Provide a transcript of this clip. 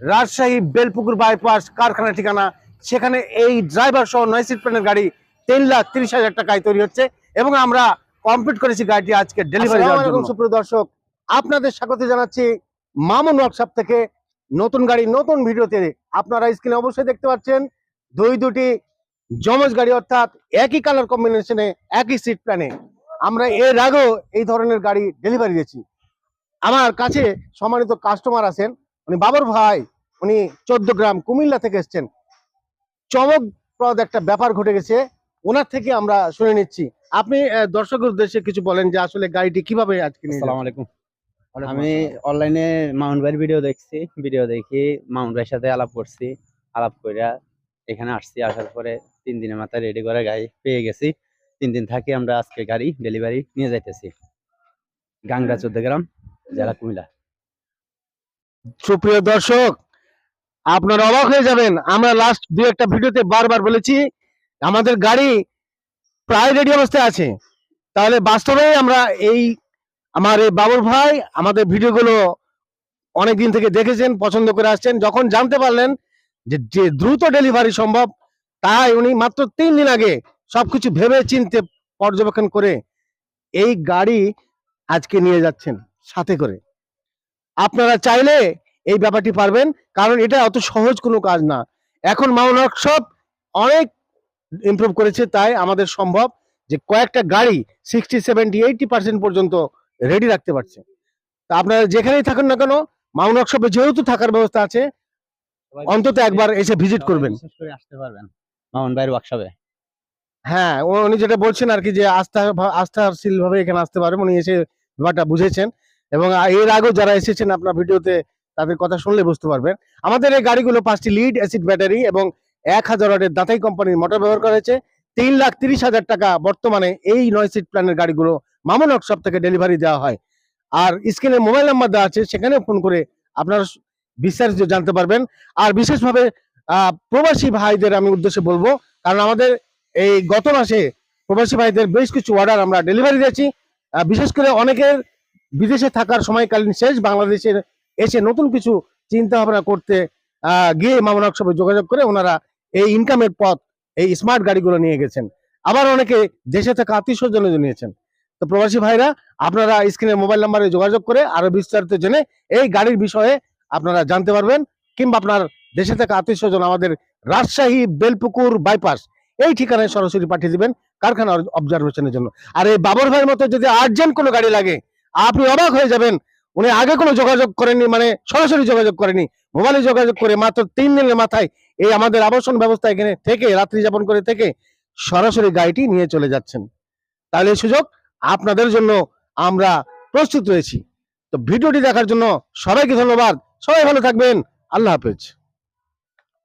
Rajshahi Belpukur bypass কারখানা ঠিকানা। সেখানে এই ড্রাইভার সহ নয় সিট প্যানের গাড়ি তিন লাখ তিরিশ হাজার টাকায় তৈরি হচ্ছে এবং আমরা কমপ্লিট করেছি গাড়িটি আজকে ডেলিভারি সুপ্রিয় দর্শক আপনাদের স্বাগত জানাচ্ছি মামুন ওয়ার্কশপ থেকে। নতুন গাড়ি নতুন ভিডিওতে আপনারা স্ক্রিনে অবশ্যই দেখতে পাচ্ছেন দুই দুটি জমজ গাড়ি অর্থাৎ একই কালার কম্বিনেশনে একই সিট প্ল্যানে আমরা এর আগেও এই ধরনের গাড়ি ডেলিভারি দিয়েছি। আমার কাছে সম্মানিত কাস্টমার আছেন উনি বাবর ভাই উনি চোদ্দ গ্রাম কুমিল্লা থেকে এসেছেন। চমকপ্রদ একটা ব্যাপার ঘটে গেছে ওনার থেকে আমরা শুনে নিচ্ছি। আপনি দর্শকের উদ্দেশ্যে কিছু বলেন যে আসলে গাড়িটি কীভাবে আজকে আসসালামু আলাইকুম। আমি অনলাইনে মাউন্ট ভাইয়ের ভিডিও দেখছি ভিডিও দেখি মাউন্ট ভাইয়ের সাথে আলাপ করছি আলাপ কইরা এখানে আসছি আসার পরে তিন দিনের মাথায় রেডি করে গাড়ি পেয়ে গেছি। তিন দিন থাকি আমরা আজকে গাড়ি ডেলিভারি নিয়ে যাইতেছি। গাংরা চোদ্দ গ্রাম জেলা কুমিল্লা। সুপ্রিয় দর্শক, আপনারা অবাক হয়ে যাবেন, আমরা লাস্ট দু একটা ভিডিওতে বারবার বলেছি, আমাদের গাড়ি প্রায় রেডি অবস্থায় আছে। তাহলে বাস্তবে আমরা এই আমার এই বাবুর ভাই আমাদের ভিডিওগুলো অনেক দিন থেকে দেখেছেন, পছন্দ করে আসছেন, যখন জানতে পারলেন যে যে দ্রুত ডেলিভারি সম্ভব, তাই উনি মাত্র তিন দিন আগে সবকিছু ভেবে চিনতে পর্যবেক্ষণ করে এই গাড়ি আজকে নিয়ে যাচ্ছেন, সাথে করে। আপনারা চাইলে এই ব্যাপারটি পারবেন কারণ এটা অত সহজ কোনো কাজ না। এখন মাউন্ট ওয়ার্কশপ অনেক ইমপ্রুভ করেছে তাই আমাদের সম্ভব যে কয়েকটা গাড়ি সিক্সটি সেভেন্টি এইটি পার্সেন্ট পর্যন্ত রেডি রাখতে পারছে। তা আপনারা যেখানেই থাকুন না কেন মাউন্ট ওয়ার্কশপে যেহেতু থাকার ব্যবস্থা আছে অন্তত একবার এসে ভিজিট করবেন। আসতে পারবেন মাউন্ট ভাইয়ের ওয়ার্কশপে হ্যাঁ উনি যেটা বলছেন আর কি যে আস্থা আস্থাশীল ভাবে এখানে আসতে পারবেন উনি এসে ব্যাপারটা বুঝেছেন। এবং এর আগেও যারা এসেছেন আপনার ভিডিওতে, তাদের কথা শুনলে বুঝতে পারবেন। আমাদের এই গাড়িগুলো পাঁচটি লিড অ্যাসিড ব্যাটারি এবং এক হাজার ওয়াটের দাতাই কোম্পানির মোটর ব্যবহার করা হয়েছে। তিন লাখ তিরিশ হাজার টাকা বর্তমানে এই নয় সিট প্ল্যানের গাড়িগুলো মামুন ওয়ার্কশপ থেকে ডেলিভারি দেওয়া হয়। আর স্ক্রিনে মোবাইল নাম্বার দেওয়া আছে সেখানে ফোন করে আপনারা বিস্তারিত জানতে পারবেন। আর বিশেষভাবে প্রবাসী ভাইদের আমি উদ্দেশ্যে বলব, কারণ আমাদের এই গত মাসে প্রবাসী ভাইদের বেশ কিছু অর্ডার আমরা ডেলিভারি দিয়েছি। বিশেষ করে অনেকের বিদেশে থাকার সময়কালীন শেষ বাংলাদেশে এসে নতুন কিছু চিন্তা ভাবনা করতে গিয়ে মামলা সবে যোগাযোগ করে ওনারা এই ইনকামের পথ, এই স্মার্ট গাড়িগুলো নিয়ে গেছেন। আবার অনেকে দেশে থাকা আত্মীয় স্বজনে নিয়েছেন তো প্রবাসী ভাইরা, আপনারা স্ক্রিনের মোবাইল নাম্বারে যোগাযোগ করে আরও বিস্তারিত জেনে এই গাড়ির বিষয়ে আপনারা জানতে পারবেন, কিংবা আপনার দেশে থাকা আত্মীয় স্বজন আমাদের রাজশাহী বেলপুকুর বাইপাস এই ঠিকানায় সরাসরি পাঠিয়ে দিবেন, কারখানা অবজারভেশনের জন্য। আর এই বাবর ভাইয়ের মতো যদি আর্জেন্ট কোনো গাড়ি লাগে আপনি অবাক হয়ে যাবেন। উনি আগে কোনো যোগাযোগ করেনি মানে সরাসরি যোগাযোগ করেনি মোবাইলে যোগাযোগ করে মাত্র তিন দিনের মাথায় এই আমাদের আবাসন ব্যবস্থা এখানে থেকে, রাত্রি যাপন করে থেকে সরাসরি গাড়িটি নিয়ে চলে যাচ্ছেন। তাহলে এই সুযোগ আপনাদের জন্য আমরা প্রস্তুত রয়েছি। তো ভিডিওটি দেখার জন্য সবাইকে ধন্যবাদ। সবাই ভালো থাকবেন। আল্লাহ হাফেজ।